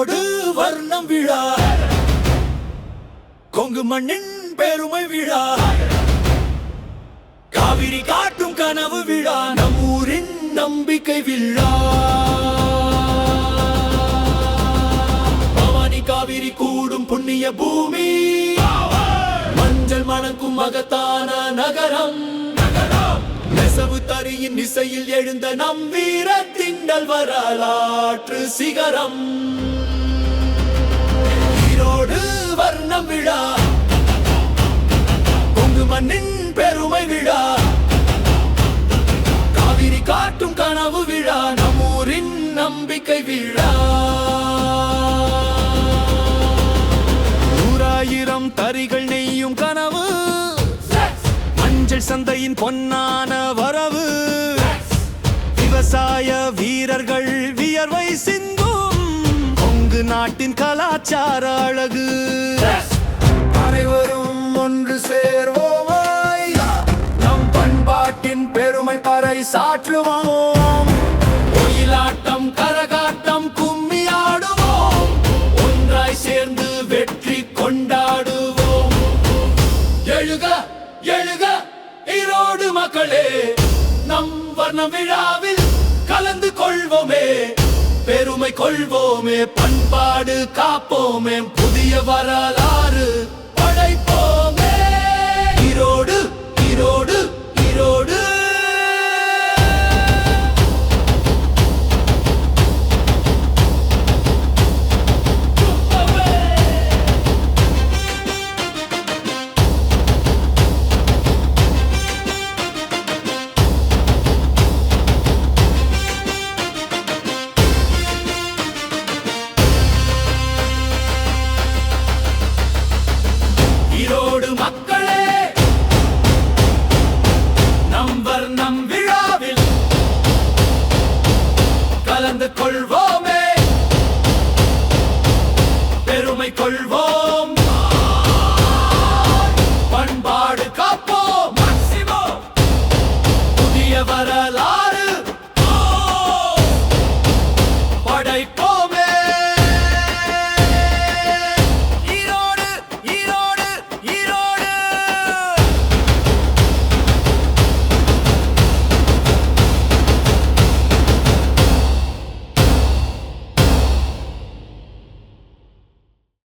வண்ணத்தோடு வர்ணம் விழா. கொங்கு மண்ணின் பெருமை விழா. காவிரி காட்டும் கனவு விழா. நம் ஊரின் நம்பிக்கை விழா. பவானி காவிரி கூடும் புண்ணிய பூமி. மஞ்சள் மணக்கும் மகத்தான நகரம். நெசவு தரியின் இசையில் எழுந்த நம் வீர திண்டல் வரலாற்று சிகரம். விழா கொங்கு மண்ணின் பெருமை விழா காவிரி காட்டும் கனவு விழா. நம்மூரின் நம்பிக்கை விழா. நூறாயிரம் தரிகள் நெய்யும் கனவு. மஞ்சள் சந்தையின் பொன்னான வரவு. விவசாய வீரர்கள் வியர்வை சிந்தும். கொங்கு நாட்டின் கலாச்சார அழகு. சாற்றுவோம். ஒயிலாட்டம் கரகாட்டம் கும்மி ஆடுவோம் ஒன்றாய் சேர்ந்து வெற்றி கொண்டாடுவோம். எழுக எழுக ஈரோடு மக்களே. நம் வர்ண விழாவில் கலந்து கொள்வோமே. பெருமை கொள்வோமே பண்பாடு காப்போமே. புதிய வரலாறு வாழ்ந்து கொள்வோம்